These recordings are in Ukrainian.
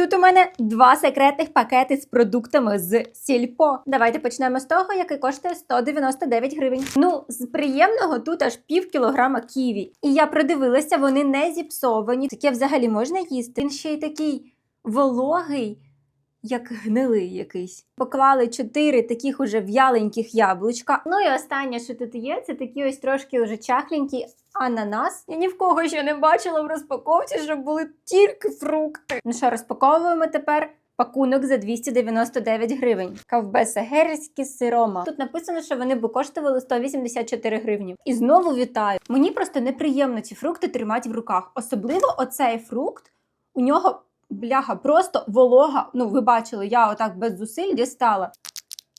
Тут у мене два секретних пакети з продуктами з сільпо. Давайте почнемо з того, який коштує 199 гривень. Ну, з приємного тут аж пів кілограма ківі. І я продивилася, вони не зіпсовані. Таке взагалі можна їсти. Він ще й такий вологий. Як гнилий якийсь. Поклали чотири таких уже в'яленьких яблучка. Ну і останнє, що тут є, це такі ось трошки уже чахленькі ананас. Я ні в кого ще не бачила в розпаковці, щоб були тільки фрукти. Ну що, розпаковуємо тепер. Пакунок за 299 гривень. Ковбеса герські сирома. Тут написано, що вони б коштували 184 гривні. І знову вітаю. Мені просто неприємно ці фрукти тримати в руках. Особливо оцей фрукт. У нього бляха, просто волога. Ну, ви бачили, я отак без зусиль дістала.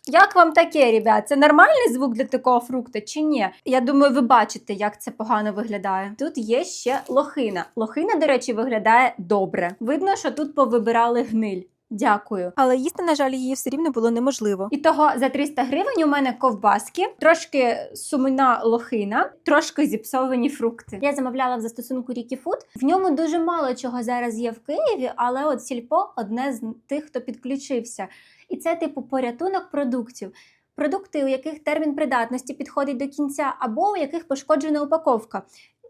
Як вам таке, ребят? Це нормальний звук для такого фрукта чи ні? Я думаю, ви бачите, як це погано виглядає. Тут є ще лохина. Лохина, до речі, виглядає добре. Видно, що тут повибирали гниль. Дякую. Але їсти, на жаль, її все рівно було неможливо. І того за 300 гривень у мене ковбаски, трошки сумна лохина, трошки зіпсовані фрукти. Я замовляла в застосунку Рікі Фуд. В ньому дуже мало чого зараз є в Києві, але от сільпо одне з тих, хто підключився. І це типу порятунок продуктів. Продукти, у яких термін придатності підходить до кінця, або у яких пошкоджена упаковка.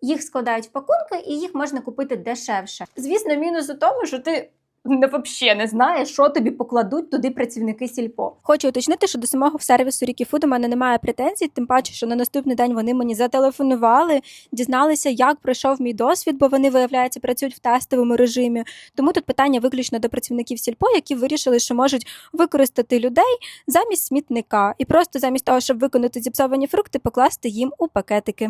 Їх складають в пакунки і їх можна купити дешевше. Звісно, мінус у тому, що ти не взагалі не знаєш, що тобі покладуть туди працівники сільпо. Хочу уточнити, що до самого сервісу Рікі Фуд у мене немає претензій, тим паче, що на наступний день вони мені зателефонували, дізналися, як пройшов мій досвід, бо вони, виявляється, працюють в тестовому режимі. Тому тут питання виключно до працівників сільпо, які вирішили, що можуть використати людей замість смітника, і просто замість того, щоб виконати зіпсовані фрукти, покласти їм у пакетики.